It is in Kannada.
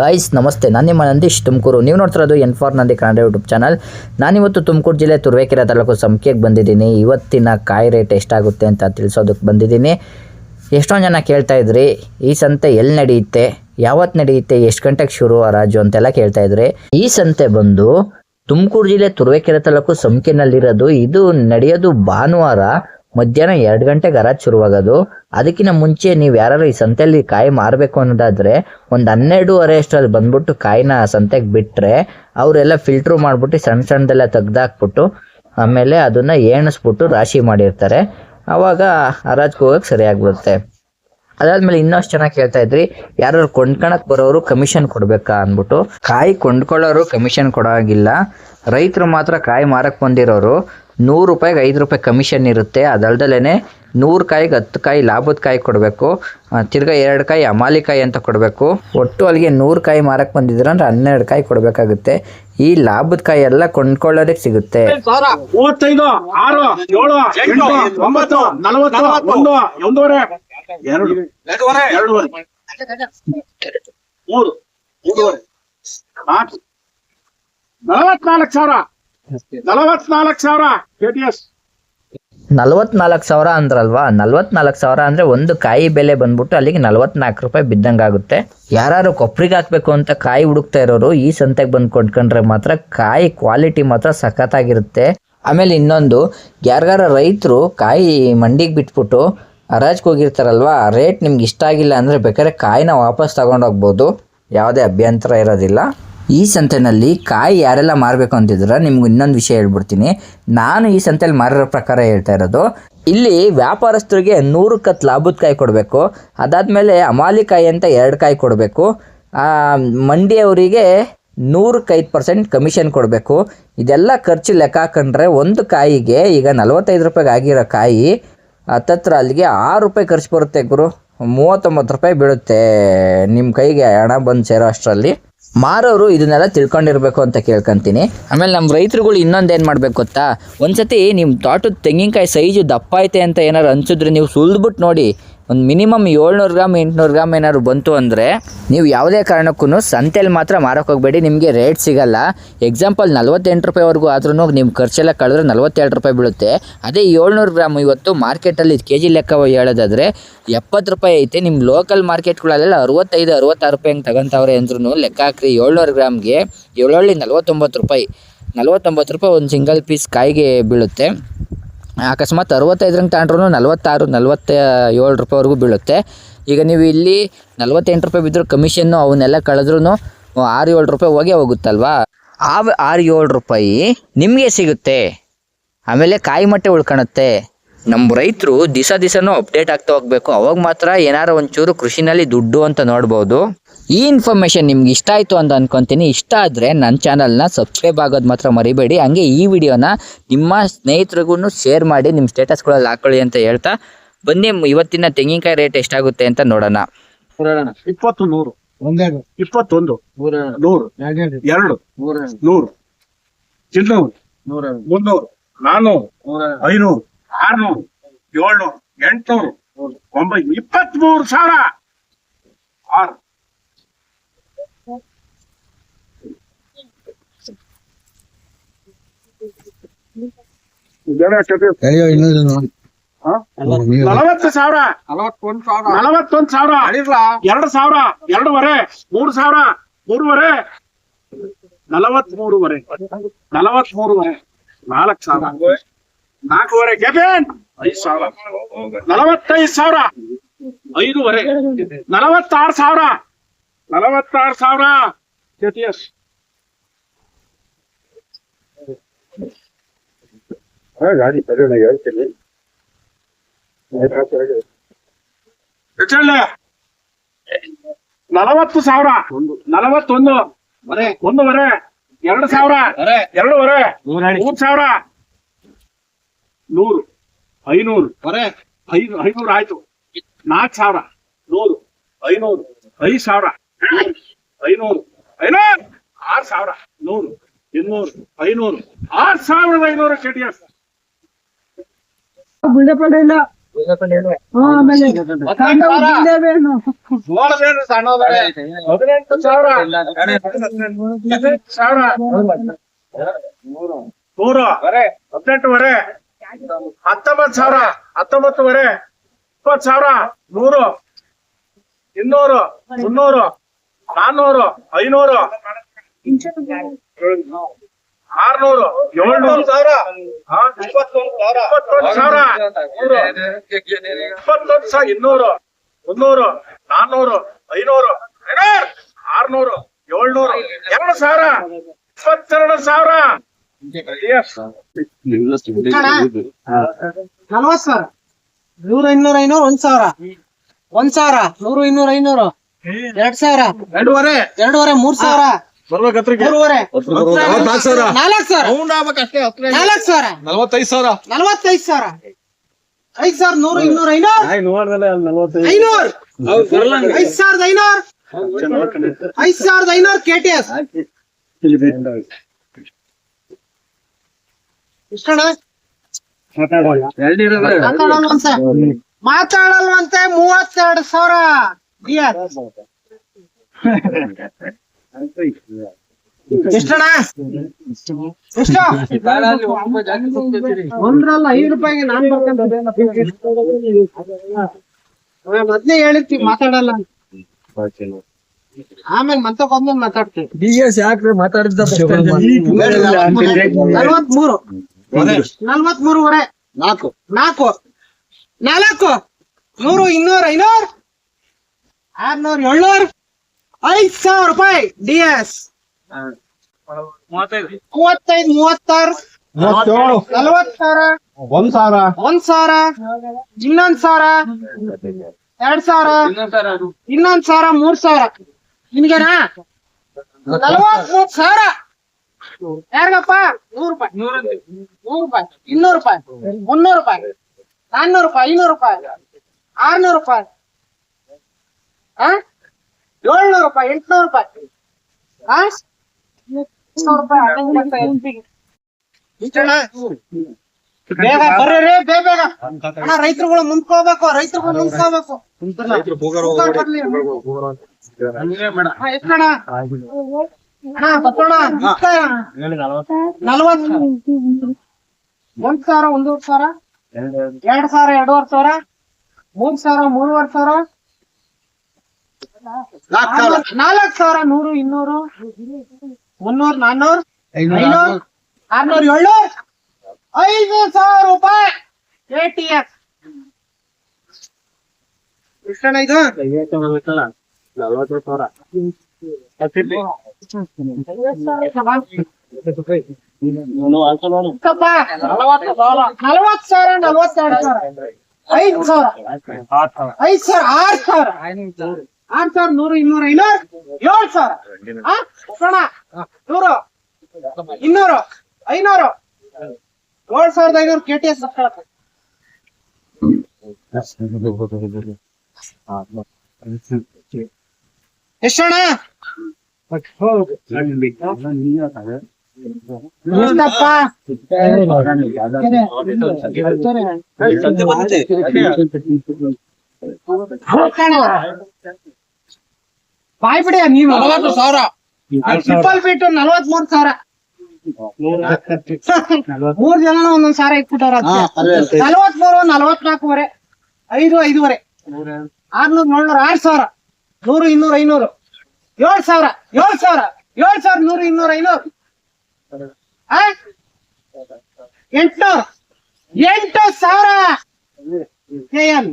ಗಾಯ್ಸ್ ನಮಸ್ತೆ. ನಾನು ನಿಮ್ಮ ನಂದೀಶ್ ತುಮಕೂರು. ನೀವು ನೋಡ್ತಿರೋದು N for Nandi Kannada YouTube channel. ನಾನಿವತ್ತು ತುಮಕೂರು ಜಿಲ್ಲೆ ತುರುವೇಕೆರೆ ತಾಲೂಕು ಸಂಖ್ಯೆಗೆ ಬಂದಿದ್ದೀನಿ. ಇವತ್ತಿನ ಕಾಯಿ ರೇಟ್ ಎಷ್ಟಾಗುತ್ತೆ ಅಂತ ತಿಳಿಸೋದಕ್ಕೆ ಬಂದಿದ್ದೀನಿ. ಎಷ್ಟೊಂದು ಜನ ಕೇಳ್ತಾ ಇದ್ರಿ, ಈ ಸಂತೆ ಎಲ್ಲಿ ನಡೆಯುತ್ತೆ ಯಾವತ್ತು ನಡೆಯುತ್ತೆ, ಎಷ್ಟು ಗಂಟೆಗೆ ಶುರು ಹರಾಜು ಅಂತೆಲ್ಲ ಕೇಳ್ತಾ ಇದ್ರಿ. ಈ ಸಂತೆ ಬಂದು ತುಮಕೂರು ಜಿಲ್ಲೆ ತುರುವೇಕೆರೆ ತಾಲೂಕು ಸಂಖ್ಯೆನಲ್ಲಿರೋದು ಇದು ನಡೆಯೋದು ಭಾನುವಾರ ಮಧ್ಯಾಹ್ನ ಎರಡು ಗಂಟೆಗೆ ಹರಾಜ್ ಶುರುವಾಗೋದು. ಅದಕ್ಕಿಂತ ಮುಂಚೆ ನೀವು ಯಾರು ಈ ಸಂತೆಯಲ್ಲಿ ಕಾಯಿ ಮಾರಬೇಕು ಅನ್ನೋದಾದ್ರೆ ಒಂದು ಹನ್ನೆರಡೂವರೆ ಅಷ್ಟರಲ್ಲಿ ಬಂದ್ಬಿಟ್ಟು ಕಾಯಿನ ಸಂತೆಗೆ ಬಿಟ್ಟರೆ ಅವರೆಲ್ಲ ಫಿಲ್ಟ್ರು ಮಾಡಿಬಿಟ್ಟು ಸಣ್ಣ ಸಣ್ಣದೆಲ್ಲ ತೆಗ್ದಾಕ್ಬಿಟ್ಟು ಆಮೇಲೆ ಅದನ್ನ ಏಣಿಸ್ಬಿಟ್ಟು ರಾಶಿ ಮಾಡಿರ್ತಾರೆ. ಆವಾಗ ಹರಾಜ್ಗೆ ಹೋಗಕ್ಕೆ ಸರಿಯಾಗ್ಬಿಡುತ್ತೆ. ಅದಾದ್ಮೇಲೆ ಇನ್ನಷ್ಟು ಚೆನ್ನಾಗಿ ಕೇಳ್ತಾ ಇದ್ರಿ ಯಾರು ಕೊಂಡ್ಕೊಳಕ್ ಬರೋರು ಕಮಿಷನ್ ಕೊಡ್ಬೇಕಾ ಅಂದ್ಬಿಟ್ಟು. ಕಾಯಿ ಕೊಂಡ್ಕೊಳ್ಳೋರು ಕಮಿಷನ್ ಕೊಡೋಗಿಲ್ಲ ರೈತರು ಮಾತ್ರ ಕಾಯಿ ಮಾರಕ್ ಬಂದಿರೋರು. ನೂರು ರೂಪಾಯಿಗೆ ಐದು ರೂಪಾಯಿ ಕಮಿಷನ್ ಇರುತ್ತೆ. ಅದಲ್ದಲೇ ನೂರು ಕಾಯಿಗೆ ಹತ್ತು ಕಾಯಿ ಲಾಭದ ಕಾಯಿ ಕೊಡಬೇಕು. ತಿರ್ಗಾ ಎರಡು ಕಾಯಿ ಅಮಾಲಿ ಕಾಯಿ ಅಂತ ಕೊಡಬೇಕು. ಒಟ್ಟು ಅಲ್ಲಿಗೆ ನೂರು ಕಾಯಿ ಮಾರಕ್ಕೆ ಬಂದಿದ್ರೆ ಅಂದ್ರೆ ಹನ್ನೆರಡು ಕಾಯಿ ಕೊಡಬೇಕಾಗುತ್ತೆ. ಈ ಲಾಭದ ಕಾಯಿ ಎಲ್ಲ ಕೊಂಡ್ಕೊಳ್ಳೋದಕ್ಕೆ ಸಿಗುತ್ತೆ. ಮೂರು. ಸಾವಿರ. ನಲವತ್ನಾಲ್ಕು ಸಾವಿರ ನಲವತ್ನಾಲ್ಕು ಸಾವಿರ ಅಂದ್ರಲ್ವಾ? ನಲವತ್ನಾಲ್ಕು ಸಾವಿರ ಅಂದ್ರೆ ಒಂದು ಕಾಯಿ ಬೆಲೆ ಬಂದ್ಬಿಟ್ಟು ಅಲ್ಲಿಗೆ ನಲವತ್ನಾಲ್ಕು ರೂಪಾಯಿ ಬಿದ್ದಂಗಾಗುತ್ತೆ ಯಾರು ಕೊಬ್ಬರಿಗೆ ಹಾಕ್ಬೇಕು ಅಂತ ಕಾಯಿ ಹುಡುಕ್ತಾ ಇರೋರು ಈ ಸಂತೆಗೆ ಬಂದು ಕೊಂಡ್ಕೊಂಡ್ರೆ ಮಾತ್ರ ಕಾಯಿ ಕ್ವಾಲಿಟಿ ಮಾತ್ರ ಸಖತ್ತಾಗಿರುತ್ತೆ. ಆಮೇಲೆ ಇನ್ನೊಂದು, ಯಾರಿಗಾರ ರೈತರು ಕಾಯಿ ಮಂಡಿಗೆ ಬಿಟ್ಬಿಟ್ಟು ಹರಾಜ್ಗೆ ಹೋಗಿರ್ತಾರಲ್ವಾ ರೇಟ್ ನಿಮ್ಗೆ ಇಷ್ಟ ಆಗಿಲ್ಲ ಅಂದರೆ ಬೇಕಾದ್ರೆ ಕಾಯಿನ ವಾಪಸ್ ತೊಗೊಂಡೋಗ್ಬೋದು. ಯಾವುದೇ ಅಭ್ಯಂತರ ಇರೋದಿಲ್ಲ. ಈ ಸಂತೆನಲ್ಲಿ ಕಾಯಿ ಯಾರೆಲ್ಲ ಮಾರಬೇಕು ಅಂತಿದ್ರೆ ನಿಮ್ಗೆ ಇನ್ನೊಂದು ವಿಷಯ ಹೇಳ್ಬಿಡ್ತೀನಿ. ನಾನು ಈ ಸಂತೆಯಲ್ಲಿ ಮಾರಿರೋ ಪ್ರಕಾರ ಹೇಳ್ತಾ ಇರೋದು, ಇಲ್ಲಿ ವ್ಯಾಪಾರಸ್ಥರಿಗೆ ನೂರು ಕತ್ ಲಾಭದ ಕಾಯಿ ಕೊಡಬೇಕು, ಅದಾದಮೇಲೆ ಅಮಾಲಿ ಕಾಯಿ ಅಂತ ಎರಡು ಕಾಯಿ ಕೊಡಬೇಕು ಮಂಡಿಯವರಿಗೆ ನೂರಕ್ಕೆ ಐದು ಪರ್ಸೆಂಟ್ ಕಮಿಷನ್ ಕೊಡಬೇಕು. ಇದೆಲ್ಲ ಖರ್ಚು ಲೆಕ್ಕ ಹಾಕೊಂಡ್ರೆ ಒಂದು ಕಾಯಿಗೆ ಈಗ ನಲವತ್ತೈದು ರೂಪಾಯಿಗೆ ಆಗಿರೋ ಕಾಯಿ, ಹತ್ತತ್ರ ಅಲ್ಲಿಗೆ ಆರು ರೂಪಾಯಿ ಖರ್ಚು ಬರುತ್ತೆ ಗುರು. ಮೂವತ್ತೊಂಬತ್ತು ರೂಪಾಯಿ ಬೀಳುತ್ತೆ. ನಿಮ್ಮ ಕೈಗೆ ಹಣ ಬಂದು ಸೇರೋ ಅಷ್ಟರಲ್ಲಿ. ಮಾರೋರು ಇದನ್ನೆಲ್ಲ ತಿಳ್ಕೊಂಡಿರ್ಬೇಕು ಅಂತ ಕೇಳ್ಕೊಂತೀನಿ. ಆಮೇಲೆ ನಮ್ಮ ರೈತರುಗಳು ಇನ್ನೊಂದು ಏನು ಮಾಡ್ಬೇಕು ಗೊತ್ತಾ? ಒಂದ್ಸತಿ ನಿಮ್ಮ ತೋಟದ ತೆಂಗಿನಕಾಯಿ ಸೈಜು ದಪ್ಪ ಐತೆ ಅಂತ ಏನಾರು ಅನ್ಸಿದ್ರೆ ನೀವು ಸುಲಿದ್ಬಿಟ್ಟು ನೋಡಿ. ಒಂದು ಮಿನಿಮಮ್ ಏಳ್ನೂರು ಗ್ರಾಮ್, ಎಂಟುನೂರು ಗ್ರಾಮ್ ಏನಾದ್ರು ಬಂತು ಅಂದರೆ ನೀವು ಯಾವುದೇ ಕಾರಣಕ್ಕೂ ಸಂತೆಯಲ್ಲಿ ಮಾತ್ರ ಮಾರಕ್ಕೆ ಹೋಗಬೇಡಿ. ನಿಮಗೆ ರೇಟ್ ಸಿಗಲ್ಲ. ಎಕ್ಸಾಂಪಲ್ ನಲ್ವತ್ತೆಂಟು ರೂಪಾಯಿವರೆಗೂ ಆದ್ರೂ ನಿಮ್ಮ ಖರ್ಚೆಲ್ಲ ಕಳೆದ್ರೆ ನಲ್ವತ್ತೆರಡು ರೂಪಾಯಿ ಬೀಳುತ್ತೆ. ಅದೇ ಏಳ್ನೂರು ಗ್ರಾಮ್ ಇವತ್ತು ಮಾರ್ಕೆಟಲ್ಲಿ ಕೆ ಜಿ ಲೆಕ್ಕ ಹೇಳೋದಾದರೆ ಎಪ್ಪತ್ತು ರೂಪಾಯಿ ಐತೆ. ನಿಮ್ಮ ಲೋಕಲ್ ಮಾರ್ಕೆಟ್ಗಳಲ್ಲೆಲ್ಲ ಅರವತ್ತೈದು, ಅರವತ್ತಾರು ರೂಪಾಯಿ ಹಂಗೆ ತಗೊಂತವ್ರೆ ಅಂದ್ರೂ ಲೆಕ್ಕ ಹಾಕ್ರಿ. ಏಳ್ನೂರು ಗ್ರಾಮ್ಗೆ ಏಳೊಳ್ಳಿ ನಲ್ವತ್ತೊಂಬತ್ತು ರೂಪಾಯಿ. ನಲ್ವತ್ತೊಂಬತ್ತು ರೂಪಾಯಿ ಒಂದು ಸಿಂಗಲ್ ಪೀಸ್ ಕಾಯಿಗೆ ಬೀಳುತ್ತೆ. ಅಕಸ್ಮಾತ್ ಅರವತ್ತೈದರಂಗೆ ತಗೊಂಡ್ರು ನಲ್ವತ್ತಾರು ನಲ್ವತ್ತ ಏಳು ರೂಪಾಯಿವರೆಗೂ ಬೀಳುತ್ತೆ. ಈಗ ನೀವು ಇಲ್ಲಿ ನಲ್ವತ್ತೆಂಟು ರೂಪಾಯಿ ಬಿದ್ದರೂ ಕಮಿಷನ್ನು ಅವನ್ನೆಲ್ಲ ಕಳೆದ್ರೂ ಆರು ಏಳು ರೂಪಾಯಿ ಹೋಗೇ ಹೋಗುತ್ತಲ್ವಾ? ಆ ಆರು ಏಳು ರೂಪಾಯಿ ನಿಮಗೆ ಸಿಗುತ್ತೆ. ಆಮೇಲೆ ಕಾಯಿ ಮಟ್ಟೆ ಉಳ್ಕೊಳುತ್ತೆ ನಮ್ಮ ರೈತರು ದಿಸ ದಿಸನೂ ಅಪ್ಡೇಟ್ ಆಗ್ತಾ ಹೋಗಬೇಕು. ಅವಾಗ ಮಾತ್ರ ಏನಾರು ಒಂಚೂರು ಕೃಷಿನಲ್ಲಿ ದುಡ್ಡು ಅಂತ ನೋಡ್ಬೋದು. ಈ ಇನ್ಫಾರ್ಮೇಷನ್ ನಿಮ್ಗೆ ಇಷ್ಟ ಆಯಿತು ಅಂತ ಅಂದ್ಕೊಂತೀನಿ ಇಷ್ಟ ಆದರೆ ನನ್ನ ಚಾನಲ್ನ ಸಬ್ಸ್ಕ್ರೈಬ್ ಆಗೋದು ಮಾತ್ರ ಮರಿಬೇಡಿ. ಹಂಗೆ ಈ ವಿಡಿಯೋನ ನಿಮ್ಮ ಸ್ನೇಹಿತರಿಗೂ ಶೇರ್ ಮಾಡಿ ನಿಮ್ಮ ಸ್ಟೇಟಸ್ಗಳಲ್ಲಿ ಹಾಕೊಳ್ಳಿ ಅಂತ ಹೇಳ್ತಾ ಬನ್ನಿ ಇವತ್ತಿನ ತೆಂಗಿನಕಾಯಿ ರೇಟ್ ಎಷ್ಟಾಗುತ್ತೆ ಅಂತ ನೋಡೋಣ. ಇಪ್ಪತ್ತು ನೂರು. ಇಪ್ಪತ್ತೊಂದು. ನೂರು. ಎರಡು. ನೂರು. ಚಿನ್ನೂರು ಮುನ್ನೂರು. ನಾನ್ನೂರು. ಐನೂರು. ಆರ್ನೂರು. ಏಳ್ನೂರು. ಎಂಟ್ನೂರು. ಒಂಬೈನೂರು ಇಪ್ಪತ್ಮೂರು ಸಾವಿರ. ಆರು. ನಲವತ್ತು ಸಾವಿರ. ನಲವತ್ತೊಂದು ಸಾವಿರ. ನಲವತ್ತೊಂದು ಸಾವಿರ. ಎರಡು ಸಾವಿರ. ಎರಡೂವರೆ. ಮೂರು ಸಾವಿರ. ಮೂರುವರೆ. ನಲವತ್ ಮೂರುವರೆ ನಲವತ್ ಮೂರುವರೆ ನಾಲ್ಕು ಸಾವಿರ. ನಾಲ್ಕೂವರೆ. ಗೆಬೇನ್. ಐದು ಸಾವಿರ. ನಲವತ್ತೈದು ಸಾವಿರ. ಐದೂವರೆ. ನಲವತ್ತಾರು ಸಾವಿರ. ನಲವತ್ತಾರು ಸಾವಿರ. ಎಸ್ ನಲವತ್ತು ಸಾವಿರ. ನಲವತ್ತೊಂದು. ಒಂದೂವರೆ. ಎರಡು ಸಾವಿರ. ಎರಡೂವರೆ. ಮೂರ್ ಸಾವಿರ. ನೂರು. ಐನೂರು. ಐದು ಐನೂರು ಆಯ್ತು. ನಾಲ್ಕು ಸಾವಿರ. ನೂರು. ಐನೂರು. ಐದು ಸಾವಿರ. ಐನೂರು. ಐನೂರು. ಆರು ಸಾವಿರ. ನೂರು. ಇನ್ನೂರು. ಐನೂರು. ಆರು ಸಾವಿರದ ಐನೂರು ಕೆ ಎಸ್. ಸಾವಿರ. ನೂರು. ಹದಿನೆಂಟುವರೆ. ಹತ್ತೊಂಬತ್ತು ಸಾವಿರ. ಹತ್ತೊಂಬತ್ತುವರೆ. ಇಪ್ಪತ್ತು ಸಾವಿರ. ನೂರು. ಇನ್ನೂರು. ಮುನ್ನೂರು. ನಾನ್ನೂರು. ಐನೂರು. ಆರ್ನೂರು. ಏಳ್ನೂರು ಸಾವಿರ. ಇಪ್ಪತ್ತೊಂದು ಸಾವಿರ. ಇಪ್ಪತ್ತೊಂದು ಸಾವಿರ. ಇನ್ನೂರು. ಮುನ್ನೂರು ನಾನ್ನೂರು ಐನೂರು. ಆರ್ನೂರು ಏಳ್ನೂರು. ಎರಡು ಸಾವಿರ. ಇಪ್ಪತ್ತೆರಡು ಸಾವಿರ. ನಲ್ವತ್ ಸಾವಿರ. ನೂರ ಇನ್ನೂರ ಐನೂರು ಒಂದ್ ಸಾವಿರ. ಒಂದ್ ಸಾವಿರ. ನೂರು ಇನ್ನೂರ ಐನೂರು. ಎರಡ್ ಸಾವಿರ. ಎರಡೂವರೆ. ಎರಡೂವರೆ ಮೂರ್ ಸಾವಿರ. ಬರ್ಬೇಕತ್ರಿಗೆ ನಾಲ್ಕು ಸಾವಿರ. ನಾಲ್ಕ್ ಸಾವಿರ. ರೌಂಡ್ ಆಗ್ಬೇಕಷ್ಟೇ ಹತ್ರ ನಾಲ್ಕ್ ಸಾವಿರ. ನಲವತ್ತೈದು ಸಾವಿರ. ನಲ್ವತ್ತೈದ್ ಸಾವಿರ. ಐದ್ ಸಾವಿರ ನೂರು ಇನ್ನೂರ ಐನೂರು. ಐನೂರು. ಐದ್ ಸಾವಿರದ ಐನೂರು. ಐದ್ ಸಾವಿರದ ಐನೂರು ಕೆ ಟಿ ಎಸ್ ಮಾತಾಡಲ್ವಂತೆ ಮೂವತ್ತೆರಡು ಸಾವಿರ. ಡಿಯರ್ ಎಷ್ಟಣ್ಣ? ಎಷ್ಟು? ಒಂದ್ರಲ್ಲ ಐದು ರೂಪಾಯಿಗೆ ನಾನ್ ಮೊದ್ಲೇ ಹೇಳಿರ್ತೀವಿ ಮಾತಾಡಲ್ಲ ಆಮೇಲೆ ಮತ್ತೊಂದ್ ಮಾತಾಡ್ತೀವಿ ಡಿ ಎಸ್ ಯಾಕ್ರಿ ಮಾತಾಡ್ತೀವಿ ನಲ್ವತ್ಮೂರು. ನಲ್ವತ್ಮೂರುವರೆ ನಾಲ್ಕು. ನಾಲ್ಕು. ನಾಲ್ಕು. ನೂರು ಇನ್ನೂರು ಐನೂರು. ಆರ್ನೂರು ಏಳ್ನೂರು. ಐದ್ ಸಾವಿರ ರೂಪಾಯಿ ಡಿ ಎಸ್ ಮೂವತ್ತೈದು. ಮೂವತ್ತಾರು. ನಲವತ್ ಸಾವಿರ ಒಂದ್ ಸಾವಿರ. ಒಂದ್ ಸಾವಿರ. ಇನ್ನೊಂದ್ ಸಾವಿರ. ಎರಡ್ ಸಾವಿರ. ಇನ್ನೊಂದ್ ಸಾವಿರ. ಮೂರ್ ಸಾವಿರ. ನಿನ್ಗೆನಾ ನಲವತ್ಮೂರ್ ಸಾವಿರ. ಯಾರಿಗಪ್ಪ? ನೂರು ರೂಪಾಯಿ. ನೂರು ರೂಪಾಯಿ. ಇನ್ನೂರು ರೂಪಾಯಿ. ಮುನ್ನೂರು ರೂಪಾಯಿ. ನಾನ್ನೂರು ರೂಪಾಯಿ ಐನೂರು ರೂಪಾಯಿ. ಆರ್ನೂರು ರೂಪಾಯಿ. ಆ? ಏಳ್ನೂರು ರೂಪಾಯಿ ಎಂಟ್ನೂರು ರೂಪಾಯಿ. ಆ? ಸಾವಿರ ರೂಪಾಯಿ ಬೇಗ ಬರ್ರಿ ರೇ, ಬೇಗ ಅಣ್ಣ ರೈತರುಗಳು ಮುಂದ್ಕೋಬೇಕು ರೈತರುಗಳು ಮುಂದ್ಕೋಬೇಕು. ಹಾ, ಎಷ್ಟಣ್ಣ? ಒಂದ್ ಸಾವಿರ ಒಂದೂವರೆ ಸಾವಿರ? ಎರಡ್ ಸಾವಿರ ಎರಡೂವರೆ ಸಾವಿರ? ಮೂರ್ ಸಾವಿರ ಮೂರುವರೆ ಸಾವಿರ? ನಾಲ್ಕು ಸಾವಿರ. ನೂರು ಇನ್ನೂರು? ಮುನ್ನೂರು ನಾನ್ನೂರು? ಐನೂರು ಆರ್ನೂರು. ಏಳ್ನೂರು? ಐದು ಸಾವಿರ ರೂಪಾಯಿ. ಎ ಟಿ ಎಸ್ ಇದು? ಸಾವಿರ ನಲವತ್ತೆರಡು ಸಾವಿರ. ಐದು ಸಾವಿರ. ಐದು ಸಾವಿರ ಆರು ಸಾವಿರ. ಆರು ಸಾವಿರ ನೂರು ಇನ್ನೂರ ಐನೂರು? ಏಳ್ ಸಾವಿರ? ಸೋಣ ನೂರು ಇನ್ನೂರು ಐನೂರು? ಏಳ್ ಸಾವಿರದ ಐನೂರು ಕೆ ಟಿ ಎಸ್ ಎಷ್ಟಣ್ಣ ಎಷ್ಟಪ್ಪ? ಬಾಯ್ ಬಿಡಿ ನೀವು. ನಲವತ್ತು ಸಾವಿರ. ಟ್ರಿಪಲ್ ಬಿಟ್ಟು ನಲವತ್ ಮೂರ್ ಸಾವಿರ. ಮೂರ್ ಜನ ಒಂದೊಂದ್ ಸಾವಿರ ಇಟ್ಬಿಟ್ಟವ್ರ ನಲವತ್ ಮೂರು ನಲವತ್ನಾಲ್ಕೂವರೆ ಐದು ಐದೂವರೆ. ಆರ್ನೂರ್ ಏಳ್ನೂರು ಆರ್ ಸಾವಿರ. ನೂರು ಇನ್ನೂರ ಐನೂರು. ಏಳ್ ಸಾವಿರ ಏಳ್ ಸಾವಿರ ಏಳ್ ಸಾವಿರ ನೂರು ಇನ್ನೂರ ಐನೂರು. ಆ? ಎಂಟ್ನೂರು ಎಂಟು ಸಾವಿರ. K N.